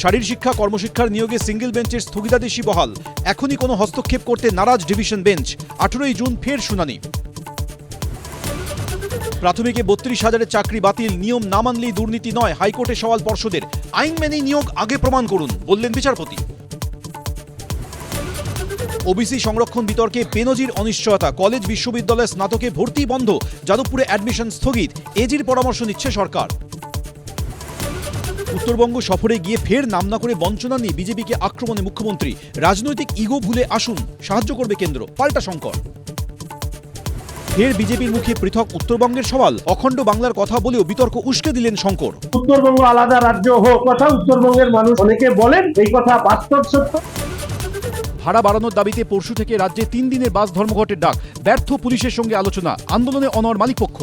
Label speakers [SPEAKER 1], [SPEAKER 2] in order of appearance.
[SPEAKER 1] শারীর শিক্ষা, কর্মশিক্ষার নিয়োগে সিঙ্গেল বেঞ্চের স্থগিতাদেশী বহাল। এখনই কোনো হস্তক্ষেপ করতে নারাজ ডিভিশন বেঞ্চ। আঠেরোই জুন ফের শুনানি। প্রাথমিকে বত্রিশ হাজারের চাকরি বাতিল, নিয়ম না মানলেই দুর্নীতি নয়, হাইকোর্টে সওয়াল পর্ষদের। আইন মেনেই নিয়োগ আগে প্রমাণ করুন, বললেন বিচারপতি। ওবিসি সংরক্ষণ বিতর্কে পেনজির অনিশ্চয়তা, কলেজ বিশ্ববিদ্যালয়ের স্নাতকে ভর্তি বন্ধ, যাদবপুরে অ্যাডমিশন স্থগিত, এজির পরামর্শ নিচ্ছে সরকার। উত্তরবঙ্গ সফরে গিয়ে ফের নাম না করে বঞ্চনা নিয়ে বিজেপিকে আক্রমণে মুখ্যমন্ত্রী। রাজনৈতিক ইগো ভুলে আসুন সাহায্য করবে কেন্দ্র পাল্টা শঙ্কর ফের বিজেপির মুখে পৃথক উত্তরবঙ্গের সওয়াল অখণ্ড বাংলার কথা বলেও বিতর্ক উস্কে দিলেন শঙ্কর।
[SPEAKER 2] উত্তরবঙ্গ আলাদা রাজ্য হোক কথা উত্তরবঙ্গের মানুষ অনেকে বলেন এই কথা বাস্তব সত্য।
[SPEAKER 1] ভাড়া বাড়ানোর দাবিতে পরশু থেকে রাজ্যে তিন দিনের বাস ধর্মঘটের ডাক ব্যর্থ পুলিশের সঙ্গে আলোচনা আন্দোলনে অনর মালিকপক্ষ।